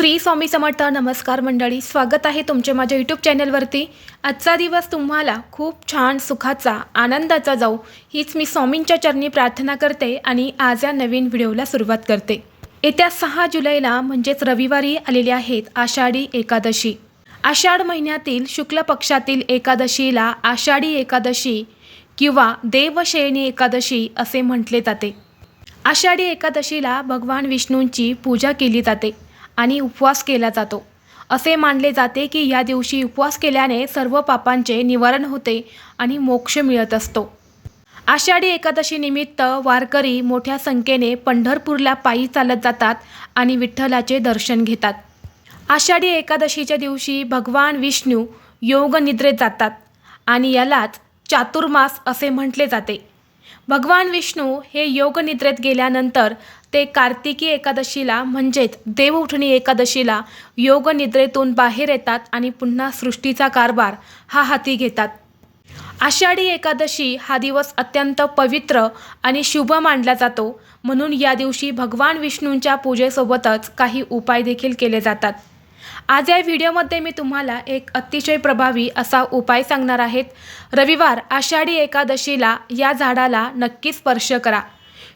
श्री स्वामी समर्थ नमस्कार मंडळी स्वागत आहे तुमचे माझ्या यूट्यूब चॅनलवरती आजचा दिवस तुम्हाला खूप छान सुखाचा आनंदाचा जाऊ हीच मी स्वामींच्या चरणी प्रार्थना करते आणि आज या नवीन व्हिडिओला सुरुवात करते. येत्या सहा जुलैला म्हणजेच रविवारी आलेले आहेत आषाढी एकादशी. आषाढ महिन्यातील शुक्ल पक्षातील एकादशीला आषाढी एकादशी किंवा देवशयनी एकादशी असे म्हटले जाते. आषाढी एकादशीला भगवान विष्णूंची पूजा केली जाते. आणि उपवास केला जातो. असे मानले जाते की या दिवशी उपवास केल्याने सर्व पापांचे निवारण होते आणि मोक्ष मिळत असतो. आषाढी एकादशी निमित्त वारकरी मोठ्या संख्येने पंढरपूरला पायी चालत जातात आणि विठ्ठलाचे दर्शन घेतात. आषाढी एकादशीच्या दिवशी भगवान विष्णू योग निद्रेत जातात आणि यालाच चातुर्मास असे म्हटले जाते. भगवान विष्णू हे योगनिद्रेत गेल्यानंतर ते कार्तिकी एकादशीला म्हणजेच देवउठणी एकादशीला योगनिद्रेतून बाहेर येतात आणि पुन्हा सृष्टीचा कारभार हा हाती घेतात. आषाढी एकादशी हा दिवस अत्यंत पवित्र आणि शुभ मानला जातो. म्हणून या दिवशी भगवान विष्णूंच्या पूजेसोबतच काही उपाय देखील केले जातात. आज या व्हिडिओमध्ये मी तुम्हाला एक अतिशय प्रभावी असा उपाय सांगणार आहेत. रविवार आषाढी एकादशीला या झाडाला नक्की स्पर्श करा.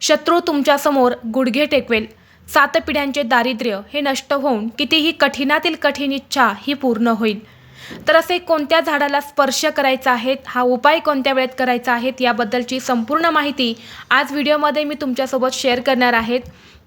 शत्रू तुमच्यासमोर गुडघे टेकवेल. सात पिढ्यांचे दारिद्र्य हे नष्ट होऊन कितीही कठीणातील कठीण इच्छा ही पूर्ण होईल. तर असे कोणत्या झाडाला स्पर्श करायचा आहे? हा उपाय कोणत्या वेळेत करायचा आहे? याबद्दलची संपूर्ण माहिती आज व्हिडिओमध्ये मी तुमच्यासोबत शेअर करणार आहेत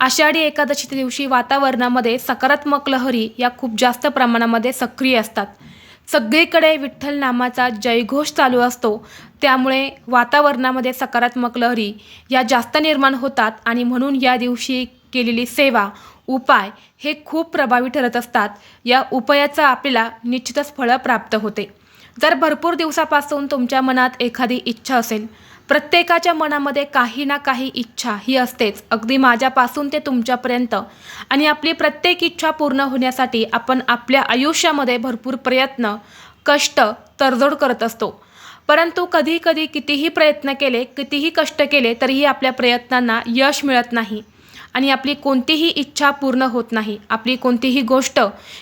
आषाढी एकादशीच्या दिवशी वातावरणामध्ये सकारात्मक लहरी या खूप जास्त प्रमाणामध्ये सक्रिय असतात. सगळीकडे विठ्ठल नामाचा जयघोष चालू असतो. त्यामुळे वातावरणामध्ये सकारात्मक लहरी या जास्त निर्माण होतात आणि म्हणून या दिवशी केलेली सेवा उपाय हे खूप प्रभावी ठरत असतात. या उपायाचा आपल्याला निश्चितच फळं प्राप्त होते. जर भरपूर दिवसापासून तुमच्या मनात एखादी इच्छा असेल प्रत्येकाच्या मनामध्ये काही ना काही इच्छा ही असतेच. अगदी माझ्यापासून ते तुमच्यापर्यंत. आणि आपली प्रत्येक इच्छा पूर्ण होण्यासाठी आपण आपल्या आयुष्यामध्ये भरपूर प्रयत्न कष्ट तडजोड करत असतो. परंतु कधी कधी कितीही प्रयत्न केले कितीही कष्ट केले तरीही आपल्या प्रयत्नांना यश मिळत नाही. आणि आपली कोणतीही इच्छा पूर्ण होत नाही आपली कोणतीही गोष्ट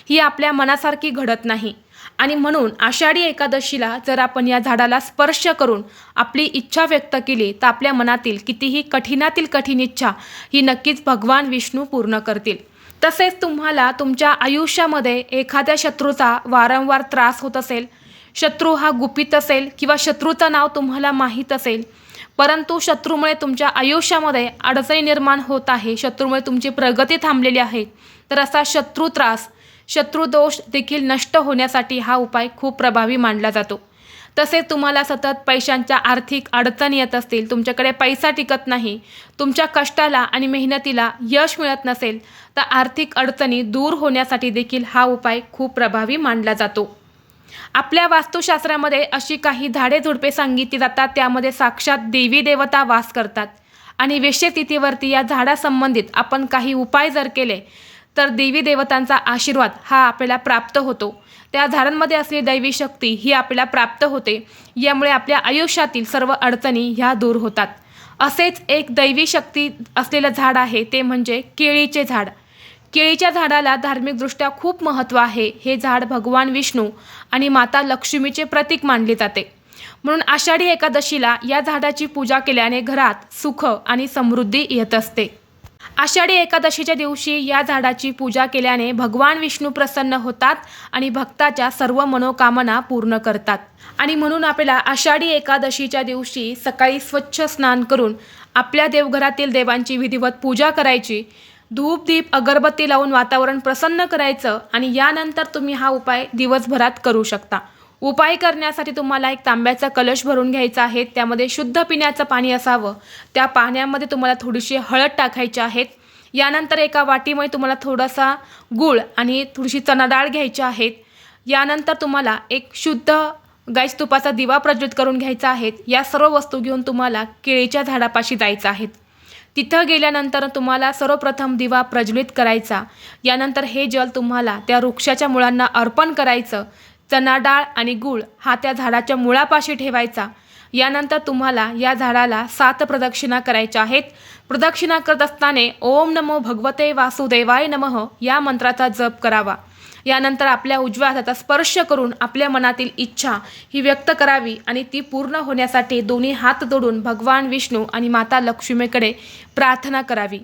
ही आपल्या मनासारखी घडत नाही. आणि म्हणून आषाढी एकादशीला जर आपण या झाडाला स्पर्श करून आपली इच्छा व्यक्त केली तर आपल्या मनातील कितीही कठीणातील कठीण इच्छा ही नक्कीच भगवान विष्णू पूर्ण करतील. तसेच तुम्हाला तुमच्या आयुष्यामध्ये एखाद्या शत्रूचा वारंवार त्रास होत असेल शत्रू हा गुपित असेल किंवा शत्रूचं नाव तुम्हाला माहीत असेल परंतु शत्रूमुळे तुमच्या आयुष्यामध्ये अडचणी निर्माण होत आहे शत्रूमुळे तुमची प्रगती थांबलेली आहे. तर असा शत्रू त्रास शत्रुदोष देखील नष्ट होण्यासाठी हा उपाय खूप प्रभावी मानला जातो. तसेच तुम्हाला सतत पैशांच्या आर्थिक अडचणी येत असतील तुमच्याकडे पैसा टिकत नाही तुमच्या कष्टाला आणि मेहनतीला यश मिळत नसेल तर आर्थिक अडचणी दूर होण्यासाठी देखील हा उपाय खूप प्रभावी मानला जातो. आपल्या वास्तुशास्त्रामध्ये अशी काही झाडे झुडपे सांगितली जातात त्यामध्ये साक्षात देवी देवता वास करतात. आणि विषयतिथीवरती या झाडासंबंधित आपण काही उपाय जर केले तर देवी देवतांचा आशीर्वाद हा आपल्याला प्राप्त होतो. त्या झाडांमध्ये असलेली दैवी शक्ती ही आपल्याला प्राप्त होते. यामुळे आपल्या आयुष्यातील सर्व अडचणी ह्या दूर होतात. असेच एक दैवी शक्ती असलेलं झाड आहे ते म्हणजे केळीचे झाड. केळीच्या झाडाला धार्मिकदृष्ट्या खूप महत्त्व आहे. हे झाड भगवान विष्णू आणि माता लक्ष्मीचे प्रतीक मानले जाते. म्हणून आषाढी एकादशीला या झाडाची पूजा केल्याने घरात सुख आणि समृद्धी येत असते. आषाढी एकादशीच्या दिवशी या झाडाची पूजा केल्याने भगवान विष्णू प्रसन्न होतात आणि भक्ताच्या सर्व मनोकामना पूर्ण करतात. आणि म्हणून आपल्याला आषाढी एकादशीच्या दिवशी सकाळी स्वच्छ स्नान करून आपल्या देवघरातील देवांची विधिवत पूजा करायची धूप दीप अगरबत्ती लावून वातावरण प्रसन्न करायचं आणि यानंतर तुम्ही हा उपाय दिवसभरात करू शकता. उपाय करण्यासाठी तुम्हाला एक तांब्याचा कलश भरून घ्यायचा आहे. त्यामध्ये शुद्ध पिण्याचं पाणी असावं. त्या पाण्यामध्ये तुम्हाला थोडीशी हळद टाकायची आहेत. यानंतर एका वाटीमध्ये तुम्हाला थोडासा गूळ आणि थोडीशी चणा डाळ घ्यायची आहेत. यानंतर तुम्हाला एक शुद्ध गाईस तुपाचा दिवा प्रज्वलित करून घ्यायचा आहे. या सर्व वस्तू घेऊन तुम्हाला केळीच्या झाडापाशी जायचं आहे. तिथं गेल्यानंतर तुम्हाला सर्वप्रथम दिवा प्रज्वलित करायचा. यानंतर हे जल तुम्हाला त्या वृक्षाच्या मुळांना अर्पण करायचं. चणा डाळ आणि गूळ हा त्या झाडाच्या मुळापाशी ठेवायचा. यानंतर तुम्हाला या झाडाला सात प्रदक्षिणा करायच्या आहेत. प्रदक्षिणा करत असताना ओम नमो भगवते वासुदेवाय नमः या मंत्राचा जप करावा. यानंतर आपल्या उजव्या हाताचा स्पर्श करून आपल्या मनातील इच्छा ही व्यक्त करावी आणि ती पूर्ण होण्यासाठी दोन्ही हात जोडून भगवान विष्णू आणि माता लक्ष्मीकडे प्रार्थना करावी.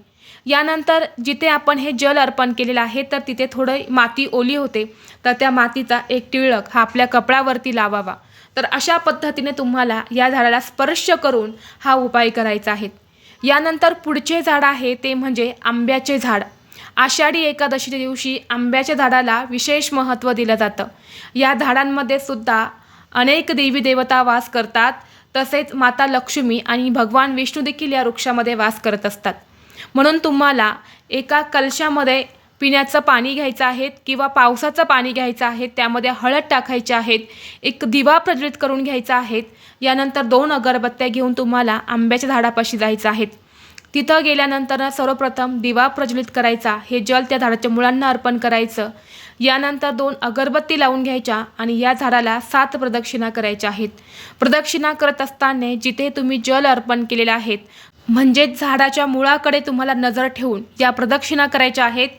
यानंतर जिथे आपण हे जल अर्पण केलेलं आहे तर तिथे थोडं माती ओली होते तर त्या मातीचा एक टिळक हा आपल्या कपड्यावरती लावावा. तर अशा पद्धतीने तुम्हाला या झाडाला स्पर्श करून हा उपाय करायचा आहे. यानंतर पुढचे झाड आहे ते म्हणजे आंब्याचे झाड. आषाढी एकादशीच्या दिवशी आंब्याच्या झाडाला विशेष महत्त्व दिलं जातं. या झाडांमध्ये सुद्धा अनेक देवी देवता वास करतात. तसेच माता लक्ष्मी आणि भगवान विष्णू देखील या वृक्षामध्ये वास करत असतात. म्हणून तुम्हाला एका कलशामध्ये पिण्याचं पाणी घ्यायचं आहे किंवा पावसाचं पाणी घ्यायचं आहे त्यामध्ये हळद टाकायची आहेत एक दिवा प्रज्वलित करून घ्यायचा आहेत यानंतर दोन अगरबत्त्या घेऊन तुम्हाला आंब्याच्या झाडापाशी जायचं आहेत तिथं गेल्यानंतर सर्वप्रथम दिवा प्रज्वलित करायचा हे जल त्या झाडाच्या मुळांना अर्पण करायचं. यानंतर दोन अगरबत्ती लावून घ्यायच्या आणि या झाडाला सात प्रदक्षिणा करायच्या आहेत. प्रदक्षिणा करत असताना जिथे तुम्ही जल अर्पण केलेलं आहेत म्हणजेच झाडाच्या मुळाकडे तुम्हाला नजर ठेवून या प्रदक्षिणा करायच्या आहेत.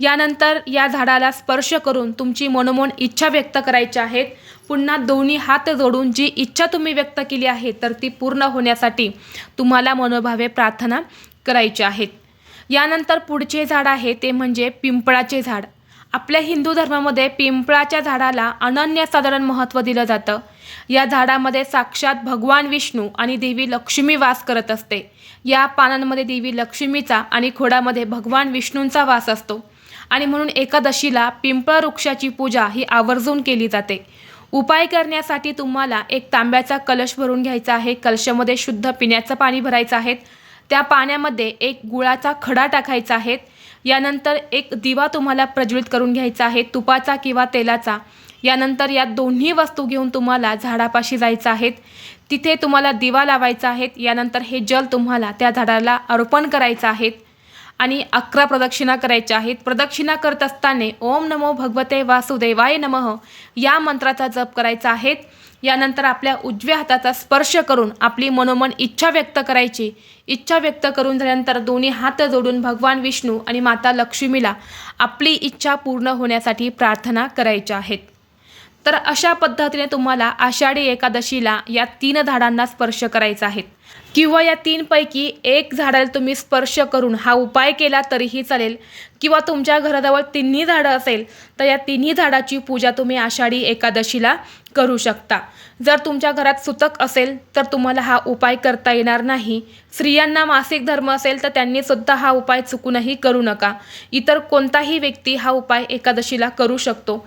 यानंतर या झाडाला स्पर्श करून तुमची मनोमन इच्छा व्यक्त करायच्या आहेत. पुन्हा दोन्ही हात जोडून जी इच्छा तुम्ही व्यक्त केली आहे तर ती पूर्ण होण्यासाठी तुम्हाला मनोभावे प्रार्थना करायची आहेत. यानंतर पुढचे झाड आहे ते म्हणजे पिंपळाचे झाड. आपल्या हिंदू धर्मामध्ये पिंपळाच्या झाडाला अनन्यसाधारण महत्त्व दिलं जातं. या झाडामध्ये साक्षात भगवान विष्णू आणि देवी लक्ष्मी वास करत असते. या पानांमध्ये देवी लक्ष्मीचा आणि खोडामध्ये भगवान विष्णूंचा वास असतो. आणि म्हणून एकादशीला पिंपळ वृक्षाची पूजा ही आवर्जून केली जाते. उपाय करण्यासाठी तुम्हाला एक तांब्याचा कलश भरून घ्यायचा आहे. कलशामध्ये शुद्ध पिण्याचं पाणी भरायचं आहे. त्या पाण्यामध्ये एक गुळाचा खडा टाकायचा आहे. यानंतर एक दिवा तुम्हाला प्रज्वलित करून घ्यायचा आहे. तुपाचा किंवा तेलाचा. यानंतर या दोन्ही वस्तू घेऊन तुम्हाला झाडापाशी जायचं आहे. तिथे तुम्हाला दिवा लावायचा आहे. यानंतर हे जल तुम्हाला त्या झाडाला अर्पण करायचं आहे. आणि अकरा प्रदक्षिणा करायच्या आहेत. प्रदक्षिणा करत असताना ओम नमो भगवते वासुदेवाय नमः या मंत्राचा जप करायचा आहे. यानंतर आपल्या उजव्या हाताचा स्पर्श करून आपली मनोमन इच्छा व्यक्त करायची. इच्छा व्यक्त करून झाल्यानंतर दोन्ही हात जोडून भगवान विष्णू आणि माता लक्ष्मीला आपली इच्छा पूर्ण होण्यासाठी प्रार्थना करायच्या आहेत. तर अशा पद्धतीने तुम्हाला आषाढी एकादशीला या तीन झाडांना स्पर्श करायचा आहे. किंवा या तीनपैकी एक झाडाला तुम्ही स्पर्श करून हा उपाय केला तरीही चालेल. किंवा तुमच्या घराजवळ तिन्ही झाडं असेल तर या तिन्ही झाडाची पूजा तुम्ही आषाढी एकादशीला करू शकता. जर तुमच्या घरात सुतक असेल तर तुम्हाला हा उपाय करता येणार नाही. स्त्रियांना मासिक धर्म असेल तर त्यांनी सुद्धा हा उपाय चुकूनही करू नका. इतर कोणताही व्यक्ती हा उपाय एकादशीला करू शकतो.